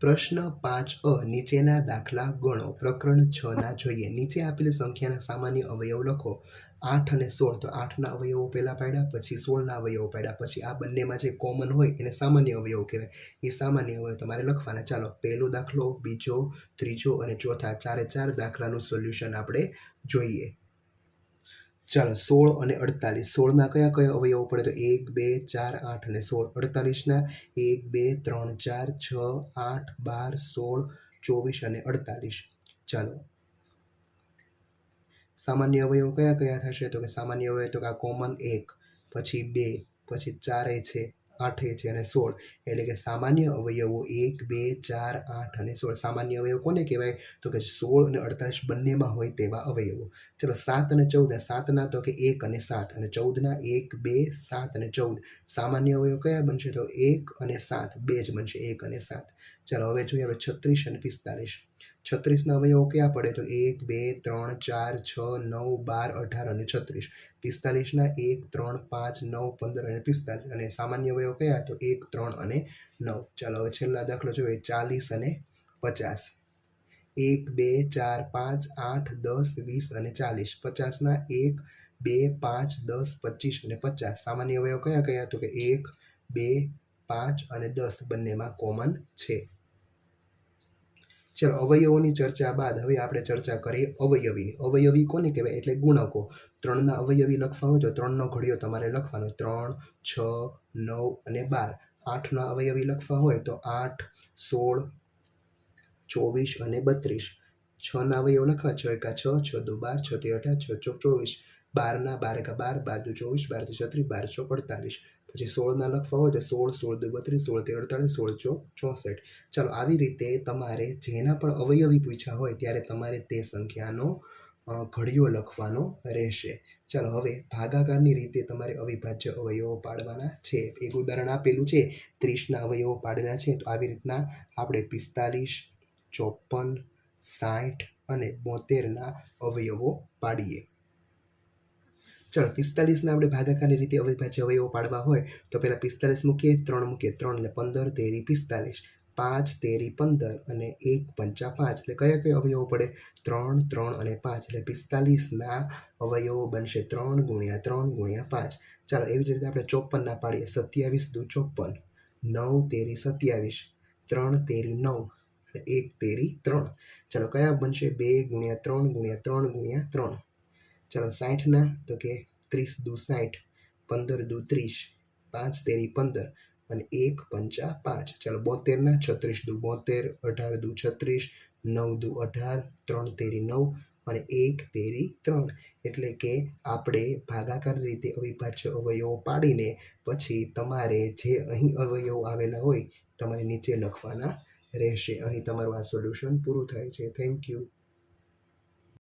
પ્રશ્ન પાંચ અ. નીચેના દાખલા ગણો. પ્રકરણ છ ના જોઈએ. નીચે આપેલી સંખ્યાના સામાન્ય અવયવ લખો. આઠ અને સોળ. તો આઠના અવયવો પહેલા પાડ્યા, પછી સોળના અવયવો પાડ્યા. પછી આ બંનેમાં જે કોમન હોય એને સામાન્ય અવયવ કહેવાય. એ સામાન્ય અવયવ તમારે લખવાના. ચાલો, પહેલો દાખલો, બીજો, ત્રીજો અને ચોથા. ચારે ચાર દાખલાનું સોલ્યુશન આપણે જોઈએ. ચાલો સોળ અને અડતાલીસ. સોળના કયા કયા અવયવો પડે? તો એક, બે, ચાર, આઠ અને સોળ. અડતાલીસના એક, બે, ત્રણ, ચાર, છ, આઠ, બાર, સોળ, ચોવીસ અને અડતાલીસ. ચાલો. સામાન્ય અવયવ કયા કયા થશે? તો કે સામાન્ય અવયવ તો કે આ કોમન એક, પછી બે, પછી ચારે છે. આઠે છે અને સોળ. એટલે કે સામાન્ય અવયવો એક, બે, ચાર, આઠ અને સોળ. સામાન્ય અવયવ કોને કહેવાય? તો કે સોળ અને અડતાલીસ બંનેમાં હોય તેવા અવયવો. ચલો સાત અને ચૌદ સાતના તો કે એક અને સાત. અને ચૌદના એક, બે, સાત અને ચૌદ. સામાન્ય અવયવ કયા બનશે? તો એક અને સાત. બે જ બનશે. એક અને સાત. ચાલો હવે જોઈએ હવે છત્રીસ અને પિસ્તાલીસ. છત્રીસના અવયવો કયા પડે? તો એક, બે, ત્રણ, ચાર, છ, નવ, બાર, અઢાર અને છત્રીસ. પિસ્તાલીસના એક, ત્રણ, પાંચ, નવ, પંદર અને પિસ્તાલીસ. અને સામાન્ય અવયવો કયા? તો એક, ત્રણ અને નવ. ચાલો હવે છેલ્લા દાખલો જોઈએ. ચાલીસ અને પચાસ. એક, બે, ચાર, પાંચ, આઠ, દસ, વીસ અને ચાલીસ. પચાસના એક, બે, પાંચ, દસ, પચીસ અને પચાસ. સામાન્ય અવયવ કયા કયા? તો કે એક, બે, પાંચ અને દસ બંનેમાં કોમન છે. ચલો, અવયવોની ચર્ચા બાદ હવે આપણે ચર્ચા કરીએ અવયવીની અવયવી કોને કહેવાય? એટલે ગુણકો. ત્રણના અવયવી લખવા હોય તો ત્રણનો ઘડિયો તમારે લખવાનો. ત્રણ, છ, નવ અને બાર. આઠના અવયવી લખવા હોય તો આઠ, સોળ, ચોવીસ અને બત્રીસ. છના અવયવ લખવા? છ એકા, છ છ દો બાર, છ તેર અઢાર, છ ચોક ચોવીસ. બારના બાર એકા બાર બાર દુ ચોવીસ, બાર દુ છત્રીસ, બાર છો અડતાલીસ. પછી સોળના લખવા હોય તો સોળ સોળ દુ બત્રીસ, સોળ તેર અડતાલીસ, સોળ ચો ચોસઠ. ચાલો, આવી રીતે તમારે જેના પણ અવયવી પૂછ્યા હોય ત્યારે તમારે તે સંખ્યાનો ઘડીઓ લખવાનો રહેશે. ચાલો, હવે ભાગાકારની રીતે તમારે અવિભાજ્ય અવયવો પાડવાના છે. એક ઉદાહરણ આપેલું છે, ત્રીસના અવયવો પાડેલા છે. તો આવી રીતના આપણે પિસ્તાલીસ, ચોપન, સાઠ અને બોતેરના અવયવો પાડીએ. ચાલો પિસ્તાલીસના આપણે ભાગાકારની રીતે અવિભાજ્ય અવયવો પાડવા હોય, તો પહેલાં પિસ્તાલીસ મૂકીએ, ત્રણ મૂકીએ, ત્રણ એટલે પંદર, તેરી પિસ્તાલીસ પાંચ, તેરી પંદર અને એક પંચા પાંચ. એટલે કયા કયા અવયવો પડે? ત્રણ ત્રણ અને પાંચ. એટલે પિસ્તાલીસના અવયવો બનશે ત્રણ ગુણ્યા ત્રણ ગુણ્યા પાંચ. ચાલો, એવી જ રીતે આપણે ચોપનના પાડીએ. સત્યાવીસ દુ ચોપન નવ, તેરી સત્યાવીસ. ત્રણ, તેરી નવ. અને એક, તેરી ત્રણ. ચાલો, કયા બનશે? બે ગુણ્યા ત્રણ ગુણ્યા ત્રણ ગુણ્યા ત્રણ. ચાલો સાઠના, તો કે ત્રીસ દુ સાઠ, પંદર દુ ત્રીસ, પાંચ તેરી પંદર અને એક પંચા પાંચ. ચાલો બોતેરના, છત્રીસ દુ બોતેર, અઢાર દુ છત્રીસ, નવ દુ અઢાર, ત્રણ તેરી નવ અને એક તેરી ત્રણ. એટલે કે આપણે ભાગાકાર રીતે અવિભાજ્ય અવયવો પાડીને પછી તમારે જે અહીં અવયવો આવેલા હોય, તમારે નીચે લખવાના રહેશે. અહીં તમારું આ સોલ્યુશન પૂરું થાય છે. Thank you